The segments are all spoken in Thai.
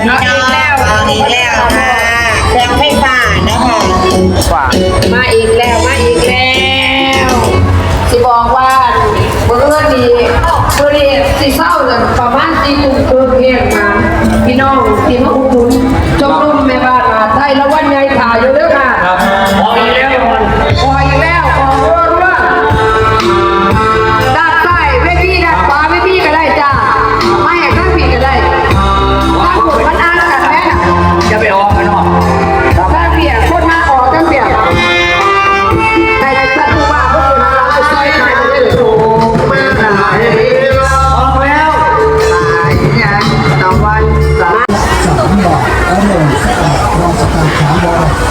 พี่น้องเอาอีกแล้วค่ะแสงไฟฟ้านะคะกว่ามาอีกแล้วมาอีกแล้วสิบอกว่าเมื่อนี้เมื่อนี้สิเศร้าเลยประมาณตีกุ่มเกินเพียงมาพี่น้องที่มาอุดหนุนชมรมแม่บ้านมหาไทยแล้ววันใหญ่ถ่ายอยู่เด้อค่ะพออีกแล้ว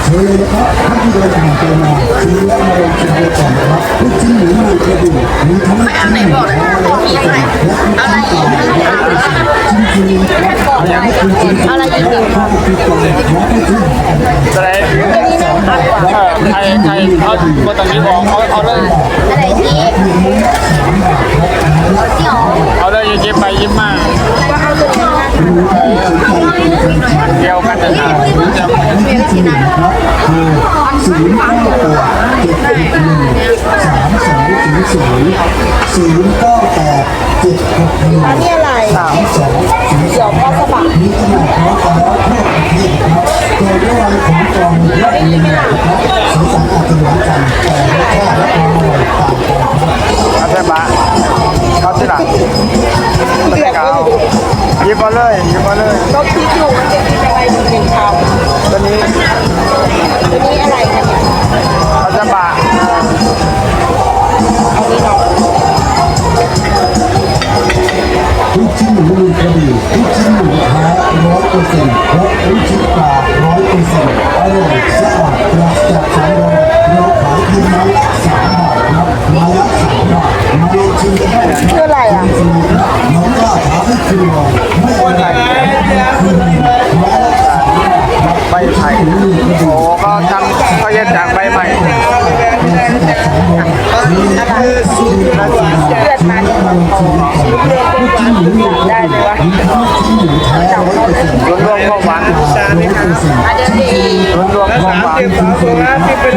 าทเชิญเลยนะครับท่านที่เดินผ่านไปมาซื้อแล้วมาลองชิมดูก่อนนะครับลูกชิ้นหมูหมูกระดูกมีทั้งไหนบอกเลยมีอะไรอะไรอีกจริงๆอยากให้คุณกินอะไรอีกข้าวติดก่อนแล้วให้คุณแสดงเออใครใครเขาคนตอนนี้บอกเขาเอาเลยอะไรที่ที่อ๋อเอาเลยยิ้มไปยิ้มมา ศูนย์เก้าแปดเจ็ดหกหนึ่งสามสองศูนย์ศูนย์ศูนย์เก้าแปดเจ็ดหกหนึ่งสามสองศูนย์สองมีขนาดพร้อมกันแล้วทั่วประเทศนะครับโดยด้วยวันของกองและเงินนะครับสีสันอาจจะเหมือนกันแต่รสชาติและ อร่อยสะอาดปราศจากสารพิษเราขายเพียงไม้ละสามบาทครับไม้ละสามบาทมาลองชิมได้นะคืออะไรอะน้องกล้าท้าให้คุณลองไม่อร่อยคุณไม้ละสามบาทครับใบไผ่โอ้ก็ทำเขาจะจากใบใหม่เลือดมันได้เล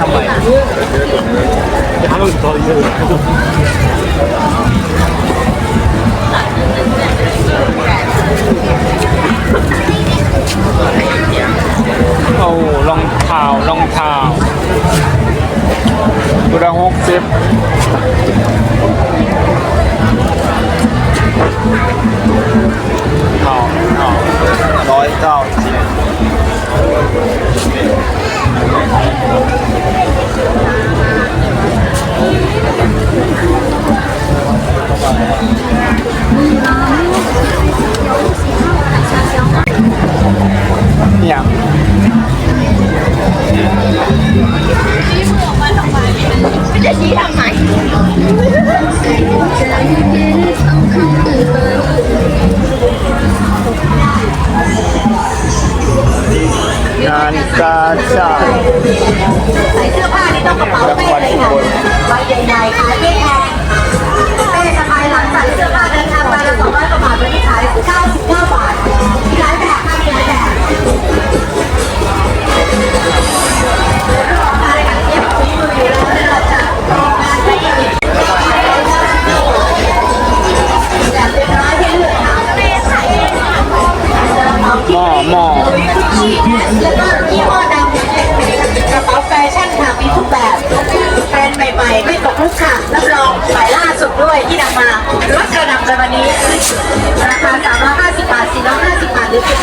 มาทำไมเอารองเท้ารองเท้าตัวละหกสิบเอาเอาร้อยเก้าสิบ อย่างจะชี้ทำไมงานกาชาติใส่เสื้อผ้านี่ต้องกระเป๋าจังเป้หวัดเลยอุค่ะบลใบใหญ่ๆขายไ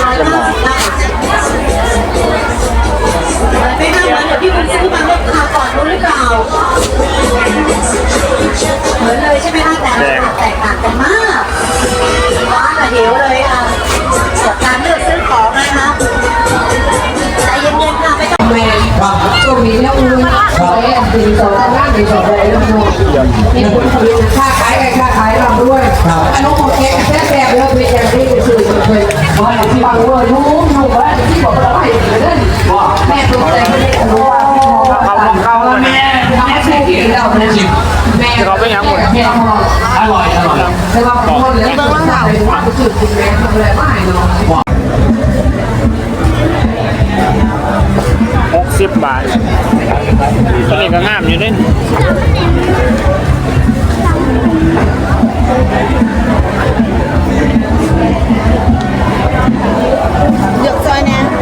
บาทหรือ790บาทเหมือนไม่น่าเหมือนเดี๋ยวพี่คุณซื้อมาเมื่อคราวก่อนรู้หรือเปล่าเหมือนเลยใช่ไหมคะแต่ราแตกต่างกันมากว้าระเหวเลยค่ะกับการเลือกซื้อของนะคะใจเย็นๆค่ะไม่ต้องแม่ช่วงนี้แล้วอุ้ยไปอันตีสองด้านในสองเลยแล้วเนาะมีคนผลิตค่าขายกันค่า ว่าที่บางเวอร์นู้นนู้นว่าที่บอกเราให้เดินแม่ตัวใจไม่ได้รู้ว่าเขาเขาแม่ทำให้ใช่กี่เราเนี่ยแม่เราเป็นย่างหมดแม่อร่อยอร่อยแต่ว่าคนเลือเบอร์ว่างเราว่าจะสื่อคุณแม่ทำอะไรไม่เนาะหกสิบบาทตัวนี้ก็งามอยู่เด้น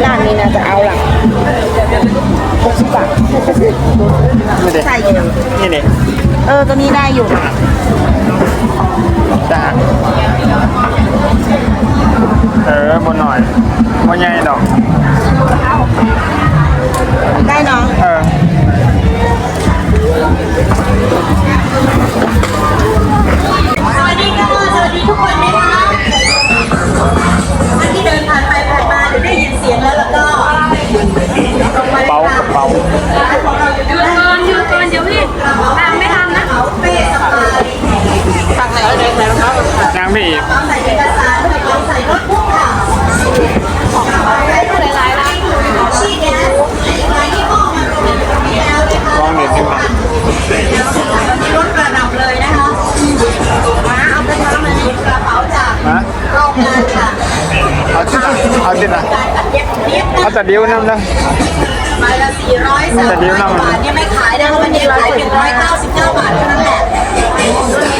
ร้านนี้นะจะเอาหลังหกสิบบาทนี่เด็ใส่อยู่นี่เด็เออ ตัวนี้ได้อยู่จ้าเออบนหน่อยบนใหญ่ดอก ได้เนาะเออ เลยเป๋าค่ะกระเป๋าร้านของเราอยู่ด้านล่างหยุดก่อนเดี๋ยวพี่ตามไม่ทันนะเขาเป้สปายทางไหนเอาเดินไปแล้วครับนางพี่อีกกระเป๋าใส่เอกสารกระเป๋าใส่รถพ่วงค่ะของเราใช้หลายๆร้านชีแก๊สหลายยี่ห้อมาเป็นแล้วเลยค่ะลองเด็ดดีกว่ารถระดับเลยนะคะมาเอาไปทำอะไรกระเป๋าจากฮะโรงงานค่ะเอาที่เอาที่ไหนการตัด เย็บเย็บเอานะแต่เดียวน้ำนะใบละ400แต่เดี๋ยว300เราบาทเนี่ยไม่ขายนะคะวันนี้ขายเพียง199บาทเท่านั้นแหละ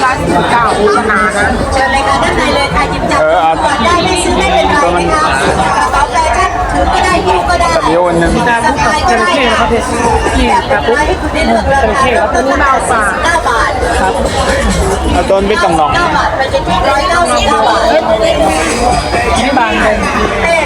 ร้านเก่าขนาดนะเชิญเลยค่ะด้านในเลยค่ะหยิบจับเออเอาก่อนได้ไม่ซื้อไม่เป็นไรนะคะกระเป๋าแฟชั่นถือก็ได้ยิ้มก็ได้แต่เดียวอันหนึงสะพายก็ได้ค่ะแบบเป็นร้อยให้คุณได้เลือกราคาเริ่มต้นตั้งแต่49บาทเอาต้นไม่ต้องลอง9บาทไปจนถึง199บาทไม่บางเลยเป้สะพายยี่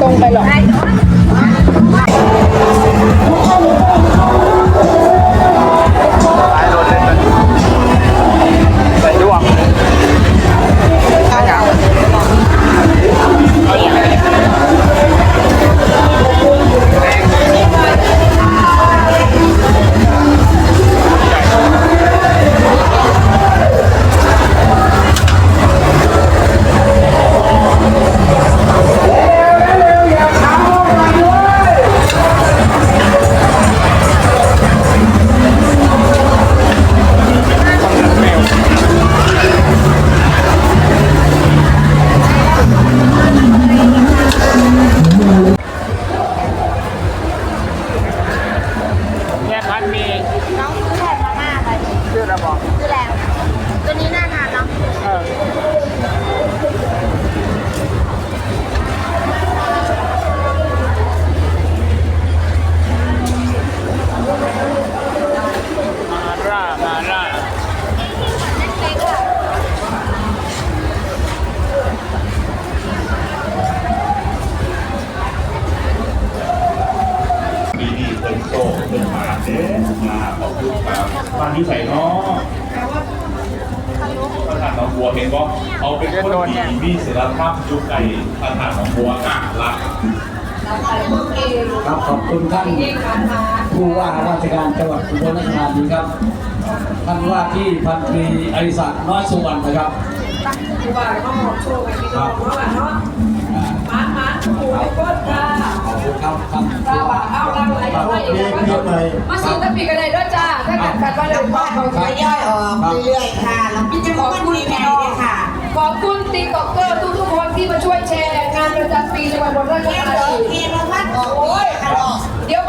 ตรงไปหรอซ้ ชื่ บ้านที่ใส่เนาะพระธาตุหนองบัวเห็นบ่เอาเป็นคนดีมีศิลธรรมยุคไก่พระธาตุหนองบัวอะรักครับขอบคุณท่านผู้ว่าราชการจังหวัดอุบลราชธานีครับท่านว่าที่พันตรีอริศักดิ์น้อยสุวรรณนะครับผู้ว่าก็มอบโชคให้พี่น้องเนาะ เนาะมามาผู้ให้ก้นค่ะขอบคุณครับท่านตาว่าเอาลังไหลเข้ามาอีกแล้วมาสู่ตะปีกันได้ด้วยจ้า ถ้ากัดกันว่าเดี๋ยวพ่อเขาจะย่อยออกเรื่อยๆค่ะแล้วพี่จะขอบคุณแม่ด้วยค่ะ ขอบคุณติ๊กต็อกเกอร์ทุกๆคนที่มาช่วยแชร์งานประจำปีจังหวัดอุบลราชเพียงธาเดินีนเพียงละพัดออกโอ้ยเดี๋ยว